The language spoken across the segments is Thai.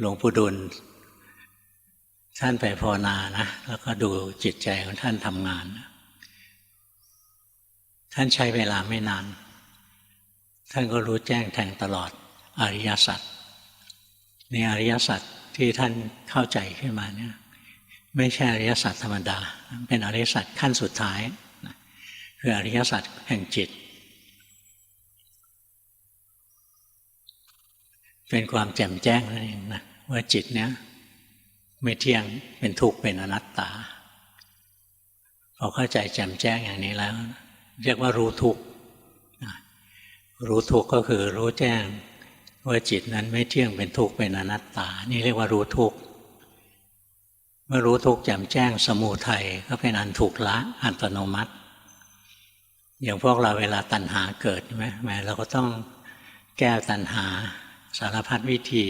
หลวงปู่ดุล ท่านไปภาวนานะ แล้วก็ดูจิตใจของท่านทำงาน ท่านใช้เวลาไม่นาน ท่านก็รู้แจ้งแทงตลอดอริยสัจในอริยสัจที่ท่านเข้าใจขึ้นมาเนี่ยไม่ใช่อริยสัจธรรมดา เป็นอริยสัจขั้นสุดท้ายคืออริยสัจแห่งจิต เป็นความแจ่มแจ้งนั่นเองนะ ว่าจิตเนี้ยไม่เที่ยงเป็นทุกข์เป็นอนัตตาพอเข้าใจแจ่มแจ้งอย่างนี้แล้ว เรียกว่ารู้ทุกข์รู้ทุกข์ก็คือรู้แจ้งว่าจิตนั้นไม่เที่ยงเป็นทุกข์เป็นอนัตตา นี่เรียกว่ารู้ทุกข์เมื่อรู้ทุกข์แจ่มแจ้งสมูทัยก็เป็นอันถูกละอัตโนมัติ อย่างพวกเราเวลาตัณหาเกิดใช่ไหมแม้เราก็ต้องแก้ตัณหาสารพัดวิธี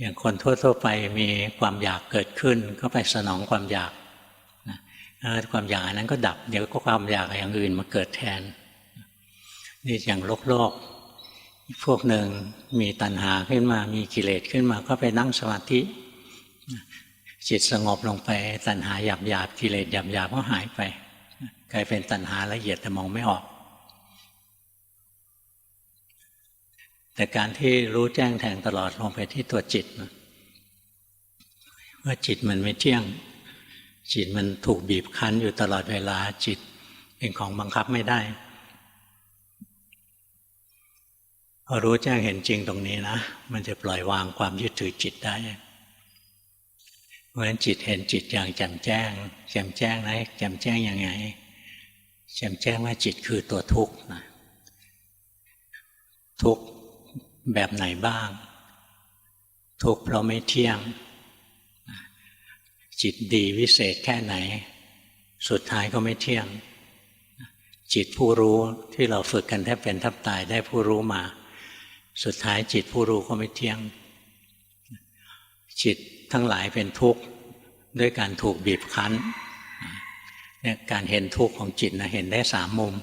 อย่างคนทั่วๆไปมีความอยากเกิดขึ้น ก็ไปสนองความอยากนะความอยากนนั้นก็ดับ เดี๋ยวก็ความอยากอย่างอื่นมาเกิดแทนนี่อย่างโลกโลกพวกหนึ่งมีตัณหาขึ้นมา มีกิเลสขึ้นมา ก็ไปนั่งสมาธิ จิตสงบลงไป ตัณหาหยาบหยาบกิเลสหยาบหยาบก็หายไป กลายเป็นตัณหาละเอียดแต่มองไม่ออก แต่การที่รู้แจ้งแทงตลอดลงไปที่ตัวจิตนะว่าจิตมันไม่เที่ยง จิตมันถูกบีบคั้นอยู่ตลอดเวลาจิตเป็นของบังคับไม่ได้พอรู้แจ้งเห็นจริงตรงนี้นะ มันจะปล่อยวางความยึดถือจิตได้เพราะฉะนั้นจิตเห็นจิตอย่างแจ่มแจ้ง แจ่มแจ้งนะแจ่มแจ้งยังไง แจ่มแจ้งว่าจิตคือตัวทุกข์นะทุกข์ แบบไหนบ้าง ทุกข์เพราะไม่เที่ยง จิตดีวิเศษแค่ไหน สุดท้ายก็ไม่เที่ยง จิตผู้รู้ที่เราฝึกกันแทบเป็นแทบตายได้ผู้รู้มา สุดท้ายจิตผู้รู้ก็ไม่เที่ยง จิตทั้งหลายเป็นทุกข์ด้วยการถูกบีบคั้นเนี่ยการเห็นทุกข์ของจิตนะเห็นได้สามมุม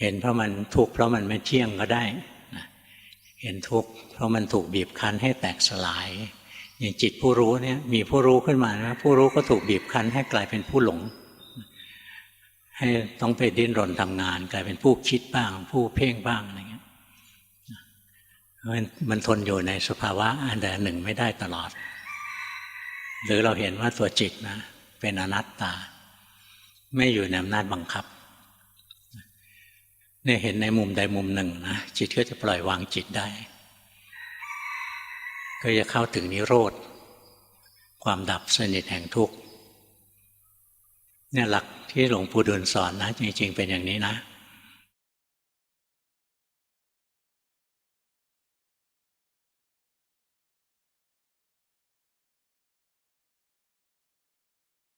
เห็นเพราะมันทุกข์เพราะมันไม่เที่ยงก็ได้ เห็นทุกข์เพราะมันถูกบีบคั้นให้แตกสลาย อย่างจิตผู้รู้เนี่ยมีผู้รู้ขึ้นมานะผู้รู้ก็ถูกบีบคั้นให้กลายเป็นผู้หลง ให้ต้องไปดิ้นรนทำงาน กลายเป็นผู้คิดบ้าง ผู้เพ่งบ้างอะไรเงี้ยมันทนอยู่ในสภาวะอันใดหนึ่งไม่ได้ตลอด หรือเราเห็นว่าตัวจิตนะ เป็นอนัตตา ไม่อยู่ในอำนาจบังคับ เนี่ยเห็นในมุมใดมุมหนึ่งนะจิตก็จะปล่อยวางจิตได้ ก็จะเข้าถึงนิโรธ ความดับสนิทแห่งทุกข์เนี่ยหลักที่หลวงปู่ดูลสอนนะ จริง ๆ เป็นอย่างนี้นะ